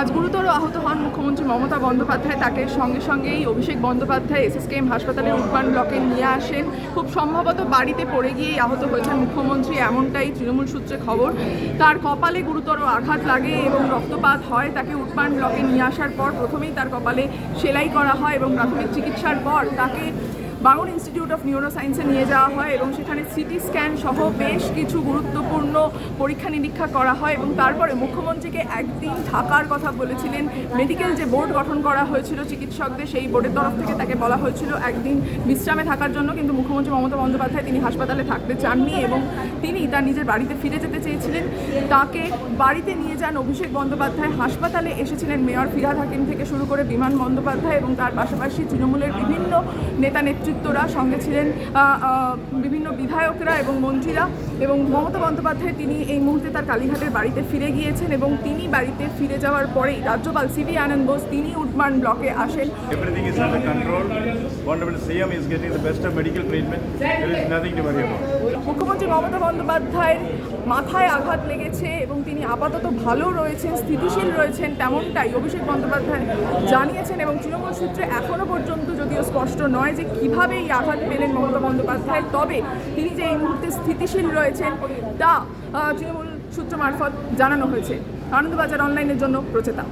আজ গুরুতর আহত হন মুখ্যমন্ত্রী মমতা বন্দ্যোপাধ্যায়। তাকে সঙ্গে সঙ্গেই অভিষেক বন্দ্যোপাধ্যায় এসএসকেএম হাসপাতালে উডবান ব্লকে নিয়ে আসেন। খুব সম্ভবত বাড়িতে পড়ে গিয়েই আহত হয়েছেন মুখ্যমন্ত্রী, এমনটাই তৃণমূল সূত্রে খবর। তার কপালে গুরুতর আঘাত লাগে এবং রক্তপাত হয় তাকে উডবান ব্লকে নিয়ে আসার পর প্রথমেই তার কপালে সেলাই করা হয় এবং প্রাথমিক চিকিৎসার পর তাকে বাঙুর ইনস্টিটিউট অফ নিউরো সায়েন্সে নিয়ে যাওয়া হয় এবং সেখানে সিটি স্ক্যান সহ বেশ কিছু গুরুত্বপূর্ণ পরীক্ষা নিরীক্ষা করা হয় এবং তারপরে মুখ্যমন্ত্রীকে একদিন থাকার কথা বলেছিলেন। মেডিকেল যে বোর্ড গঠন করা হয়েছিল চিকিৎসকদের, সেই বোর্ডের তরফ থেকে তাকে বলা হয়েছিল একদিন বিশ্রামে থাকার জন্য, কিন্তু মুখ্যমন্ত্রী মমতা বন্দ্যোপাধ্যায় তিনি হাসপাতালে থাকতে চাননি এবং তিনি তার নিজের বাড়িতে ফিরে যেতে চেয়েছিলেন। তাকে বাড়িতে নিয়ে যান অভিষেক বন্দ্যোপাধ্যায়। হাসপাতালে এসেছিলেন মেয়র ফিরহাদ হাকিম থেকে শুরু করে বিমান বন্দ্যোপাধ্যায় এবং তার পাশাপাশি তৃণমূলের বিভিন্ন নেতা নেতৃত্বরা সঙ্গে ছিলেন বিভিন্ন বিধায়করা এবং মন্ত্রীরা এবং মমতা বন্দ্যোপাধ্যায় তিনি এই মুহূর্তে তার কালীঘাটের বাড়িতে ফিরে গিয়েছেন এবং তিনি বাড়িতে ফিরে যাওয়ার পরেই রাজ্যপাল সিবি আনন্দ বোস তিনি উডমান ব্লকে আসেন. মুখ্যমন্ত্রী মমতা বন্দ্যোপাধ্যায়ের মাথায় আঘাত লেগেছে এবং তিনি আপাতত ভালো রয়েছেন স্থিতিশীল রয়েছেন তেমনটাই অভিষেক বন্দ্যোপাধ্যায় জানিয়েছেন এবং তৃণমূল সূত্রে এখনও পর্যন্ত যদিও স্পষ্ট নয় যে কীভাবে এই আঘাত পেলেন মমতা বন্দ্যোপাধ্যায়। তবে তিনি যে এই মুহূর্তে স্থিতিশীল রয়েছেন, তা তৃণমূল সূত্র মারফত জানানো হয়েছে। আনন্দবাজার অনলাইনের জন্য প্রচেতা।